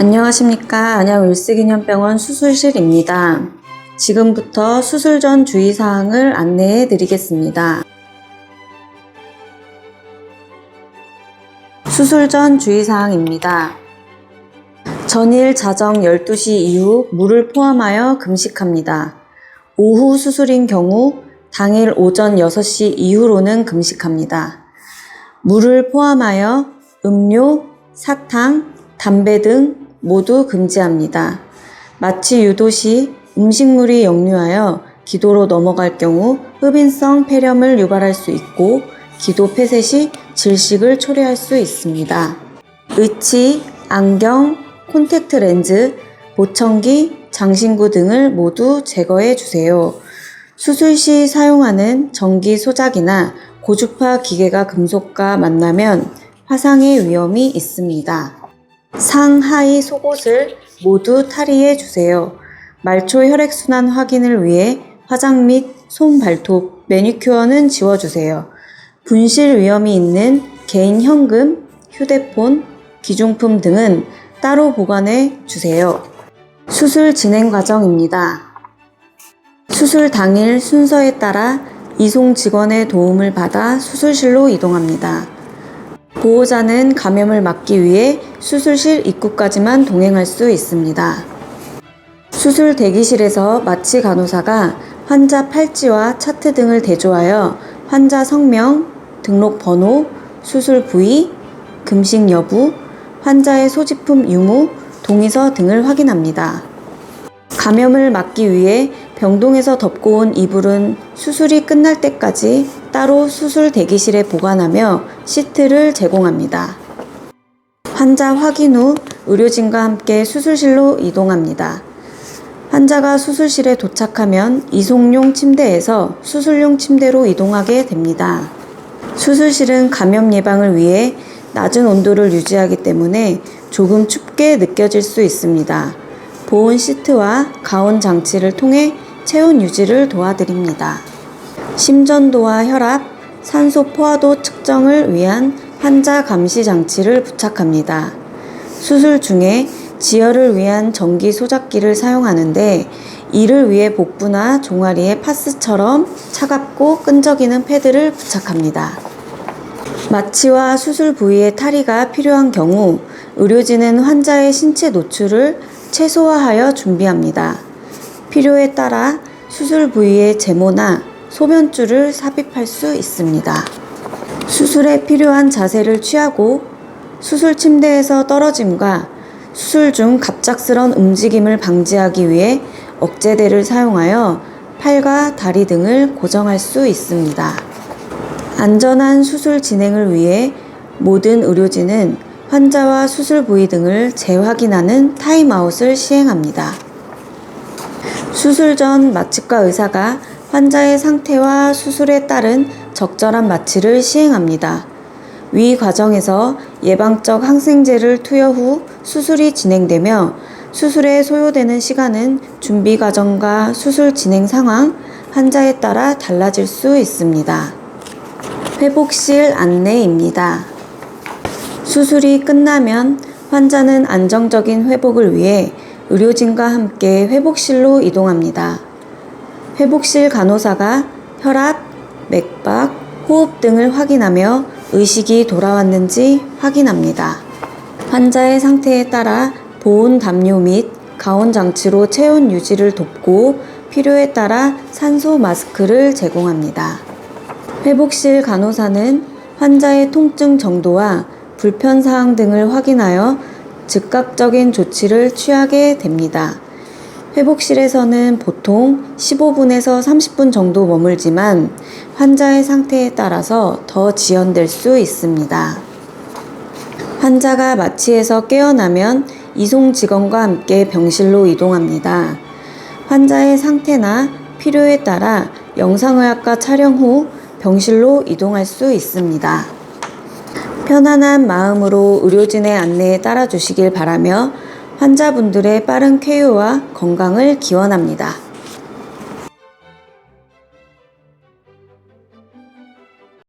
안녕하십니까. 안양 을스기념병원 수술실입니다. 지금부터 수술 전 주의사항을 안내해 드리겠습니다. 수술 전 주의사항입니다. 전일 자정 12시 이후 물을 포함하여 금식합니다. 오후 수술인 경우 당일 오전 6시 이후로는 금식합니다. 물을 포함하여 음료, 사탕, 담배 등 모두 금지합니다. 마취 유도 시 음식물이 역류하여 기도로 넘어갈 경우 흡인성 폐렴을 유발할 수 있고 기도 폐쇄 시 질식을 초래할 수 있습니다. 의치, 안경, 콘택트 렌즈, 보청기, 장신구 등을 모두 제거해 주세요. 수술 시 사용하는 전기 소작이나 고주파 기계가 금속과 만나면 화상의 위험이 있습니다. 상하이 속옷을 모두 탈의해 주세요. 말초 혈액순환 확인을 위해 화장 및 손 발톱, 매니큐어는 지워주세요. 분실 위험이 있는 개인 현금, 휴대폰, 기중품 등은 따로 보관해 주세요. 수술 진행 과정입니다. 수술 당일 순서에 따라 이송 직원의 도움을 받아 수술실로 이동합니다. 보호자는 감염을 막기 위해 수술실 입구까지만 동행할 수 있습니다. 수술 대기실에서 마취 간호사가 환자 팔찌와 차트 등을 대조하여 환자 성명, 등록 번호, 수술 부위, 금식 여부, 환자의 소지품 유무, 동의서 등을 확인합니다. 감염을 막기 위해 병동에서 덮고 온 이불은 수술이 끝날 때까지 따로 수술 대기실에 보관하며 시트를 제공합니다. 환자 확인 후 의료진과 함께 수술실로 이동합니다. 환자가 수술실에 도착하면 이송용 침대에서 수술용 침대로 이동하게 됩니다. 수술실은 감염 예방을 위해 낮은 온도를 유지하기 때문에 조금 춥게 느껴질 수 있습니다. 보온 시트와 가온 장치를 통해 체온 유지를 도와드립니다. 심전도와 혈압, 산소 포화도 측정을 위한 환자 감시 장치를 부착합니다. 수술 중에 지혈을 위한 전기 소작기를 사용하는데 이를 위해 복부나 종아리에 파스처럼 차갑고 끈적이는 패드를 부착합니다. 마취와 수술 부위에 탈의가 필요한 경우 의료진은 환자의 신체 노출을 최소화하여 준비합니다. 필요에 따라 수술 부위에 제모나 소변줄을 삽입할 수 있습니다. 수술에 필요한 자세를 취하고 수술 침대에서 떨어짐과 수술 중 갑작스런 움직임을 방지하기 위해 억제대를 사용하여 팔과 다리 등을 고정할 수 있습니다. 안전한 수술 진행을 위해 모든 의료진은 환자와 수술 부위 등을 재확인하는 타임아웃을 시행합니다. 수술 전 마취과 의사가 환자의 상태와 수술에 따른 적절한 마취를 시행합니다. 위 과정에서 예방적 항생제를 투여 후 수술이 진행되며 수술에 소요되는 시간은 준비 과정과 수술 진행 상황, 환자에 따라 달라질 수 있습니다. 회복실 안내입니다. 수술이 끝나면 환자는 안정적인 회복을 위해 의료진과 함께 회복실로 이동합니다. 회복실 간호사가 혈압, 맥박, 호흡 등을 확인하며 의식이 돌아왔는지 확인합니다. 환자의 상태에 따라 보온 담요 및 가온 장치로 체온 유지를 돕고 필요에 따라 산소 마스크를 제공합니다. 회복실 간호사는 환자의 통증 정도와 불편 사항 등을 확인하여 즉각적인 조치를 취하게 됩니다. 회복실에서는 보통 15분에서 30분 정도 머물지만 환자의 상태에 따라서 더 지연될 수 있습니다. 환자가 마취에서 깨어나면 이송 직원과 함께 병실로 이동합니다. 환자의 상태나 필요에 따라 영상의학과 촬영 후 병실로 이동할 수 있습니다. 편안한 마음으로 의료진의 안내에 따라 주시길 바라며 환자분들의 빠른 쾌유와 건강을 기원합니다.